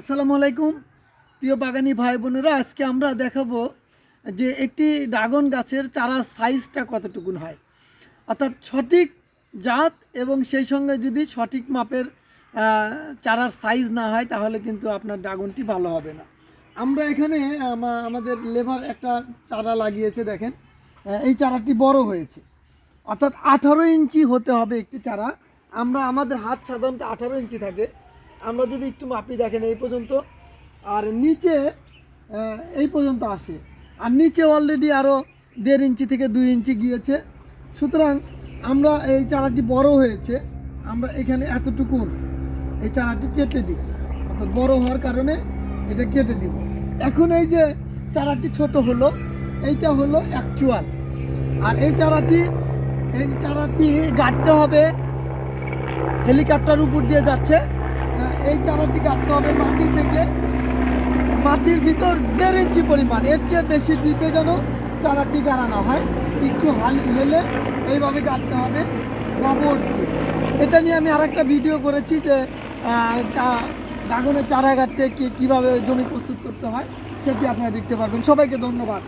আসসালামু আলাইকুম। প্রিয় বাগানি ভাই বোনেরা, আজকে আমরা দেখাবো যে একটি ড্রাগন গাছের চারা সাইজটা কতটুকুন হয়। অর্থাৎ সঠিক জাত এবং সেই সঙ্গে যদি সঠিক মাপের চারার সাইজ না হয়, তাহলে কিন্তু আপনার ড্রাগনটি ভালো হবে না। আমরা এখানে আমাদের লেবার একটা চারা লাগিয়েছে, দেখেন। এই চারাটি বড় হয়েছে। অর্থাৎ আঠারো ইঞ্চি হতে হবে একটি চারা। আমরা, আমাদের হাত সাধারণত আঠারো ইঞ্চি থাকে। আমরা যদি একটু মাপি দেখেন এই পর্যন্ত, আর নিচে এই পর্যন্ত আসে। আর নিচে অলরেডি আরও দেড় ইঞ্চি থেকে দুই ইঞ্চি গিয়েছে। সুতরাং আমরা এই চারাটি বড় হয়েছে, আমরা এখানে এতটুকু এই চারাটি কেটে দিব। অর্থাৎ বড় হওয়ার কারণে এটা কেটে দিব। এখন এই যে চারাটি ছোট হলো, এইটা হলো অ্যাকচুয়াল আর এই চারাটি এই চারাটি গাঁটতে হবে, হেলিকপ্টার উপর দিয়ে যাচ্ছে। এই চারাটি গাঁটতে হবে মাটি থেকে। মাটির ভিতর দেড় ইঞ্চি পরিমাণ। এর চেয়ে বেশি ডিপে যেন চারাটি গাড়ানো হয়, একটু হালি হেলে এইভাবে গাঁটতে হবে গোবর দিয়ে। এটা নিয়ে আমি আরেকটা ভিডিও করেছি যে ড্রাগনের চারা গাঁটতে কি কীভাবে জমি প্রস্তুত করতে হয়, সেটি আপনারা দেখতে পারবেন। সবাইকে ধন্যবাদ।